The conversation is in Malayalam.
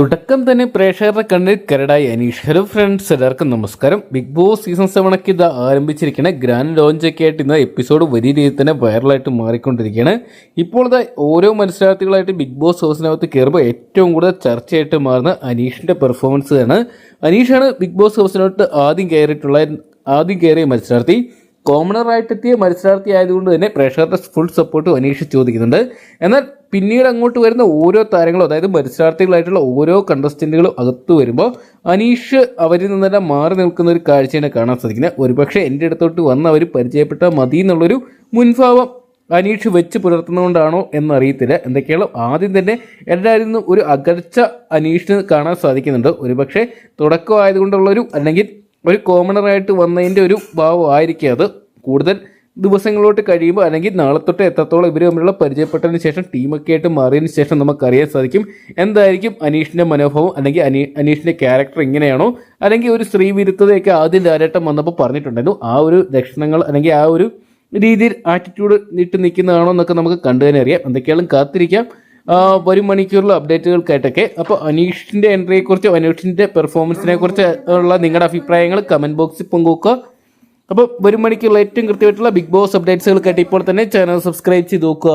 തുടക്കം തന്നെ പ്രേക്ഷകരുടെ കണ്ണിൽ കരടായി അനീഷ്. ഹലോ ഫ്രണ്ട്സ് എല്ലാവർക്കും നമസ്കാരം. ബിഗ് ബോസ് സീസൺ സെവനൊക്കെ ഇത് ആരംഭിച്ചിരിക്കുന്ന ഗ്രാൻഡ് ലോഞ്ച് ഒക്കെ ആയിട്ട് ഇന്ന് എപ്പിസോഡ് വലിയ രീതിയിൽ തന്നെ വൈറലായിട്ട് മാറിക്കൊണ്ടിരിക്കുകയാണ് ഇപ്പോഴത്തെ ഓരോ മത്സരാർത്ഥികളായിട്ട് ബിഗ് ബോസ് ഹൗസിനകത്ത് കയറുമ്പോൾ ഏറ്റവും കൂടുതൽ ചർച്ചയായിട്ട് മാറുന്ന അനീഷിന്റെ പെർഫോമൻസ് ആണ് അനീഷാണ് ബിഗ് ബോസ് ഹൗസിനകത്ത് ആദ്യം കയറിയിട്ടുള്ള ആദ്യം കയറിയ മത്സരാർത്ഥി. കോമണറായിട്ടെത്തിയ മത്സരാർത്ഥി ആയതുകൊണ്ട് തന്നെ പ്രേക്ഷകരുടെ ഫുൾ സപ്പോർട്ട് അനീഷ് ചോദിക്കുന്നുണ്ട്. എന്നാൽ പിന്നീട് അങ്ങോട്ട് വരുന്ന ഓരോ താരങ്ങളും അതായത് മത്സരാർത്ഥികളായിട്ടുള്ള ഓരോ കണ്ടസ്റ്റന്റുകളും അകത്ത് വരുമ്പോൾ അനീഷ് അവരിൽ നിന്നെല്ലാം മാറി നിൽക്കുന്ന ഒരു കാഴ്ചയാണ് കാണാൻ സാധിക്കുന്നത്. ഒരുപക്ഷെ എന്റെ അടുത്തോട്ട് വന്ന് അവർ പരിചയപ്പെട്ടാൽ മതി എന്നുള്ളൊരു മുൻഭാവം അനീഷ് വെച്ച് പുലർത്തുന്നതുകൊണ്ടാണോ എന്നറിയത്തില്ല. എന്തൊക്കെയാണോ? ആദ്യം തന്നെ എല്ലാവരിൽ നിന്നും ഒരു അകർച്ച അനീഷിന് കാണാൻ സാധിക്കുന്നുണ്ട്. ഒരുപക്ഷെ തുടക്കമായതുകൊണ്ടുള്ളൊരു അല്ലെങ്കിൽ ഒരു കോമണറായിട്ട് വന്നതിന്റെ ഒരു ഭാവമായിരിക്കും അത്. കൂടുതൽ ദിവസങ്ങളോട്ട് കഴിയുമ്പോൾ അല്ലെങ്കിൽ നാളെ തൊട്ട് എത്രത്തോളം ഇവർ തമ്മിലുള്ള പരിചയപ്പെട്ടതിന് ശേഷം ടീമൊക്കെ ആയിട്ട് മാറിയതിന് ശേഷം നമുക്കറിയാൻ സാധിക്കും. എന്തായിരിക്കും അനീഷിന്റെ മനോഭാവം? അല്ലെങ്കിൽ അനീ അനീഷിന്റെ ക്യാരക്ടർ എങ്ങനെയാണോ അല്ലെങ്കിൽ ഒരു സ്ത്രീ വിരുദ്ധതയൊക്കെ ആദ്യം ധാരാട്ടം വന്നപ്പോൾ പറഞ്ഞിട്ടുണ്ടായിരുന്നു. ആ ഒരു ലക്ഷണങ്ങൾ അല്ലെങ്കിൽ ആ ഒരു രീതിയിൽ ആറ്റിറ്റ്യൂഡ് ഇട്ട് നിൽക്കുന്നതാണോ എന്നൊക്കെ നമുക്ക് കണ്ടു തന്നെ അറിയാം. എന്തൊക്കെയാലും കാത്തിരിക്കാം. വരും മണിക്കൂറിലെ അപ്ഡേറ്റുകൾക്കായിട്ടൊക്കെ അപ്പോൾ അനീഷിന്റെ എൻട്രിയെക്കുറിച്ച് അനീഷിന്റെ പെർഫോമൻസിനെ കുറിച്ച് ഉള്ള നിങ്ങളുടെ അഭിപ്രായങ്ങൾ കമന്റ് ബോക്സിൽ പങ്കുവെക്കുക. അപ്പോൾ വരും മണിക്കുള്ള ഏറ്റവും കൃത്യമായിട്ടുള്ള ബിഗ് ബോസ് അപ്ഡേറ്റ്സുകൾക്കായിട്ട് ഇപ്പോൾ തന്നെ ചാനൽ സബ്സ്ക്രൈബ് ചെയ്ത് നോക്കുക.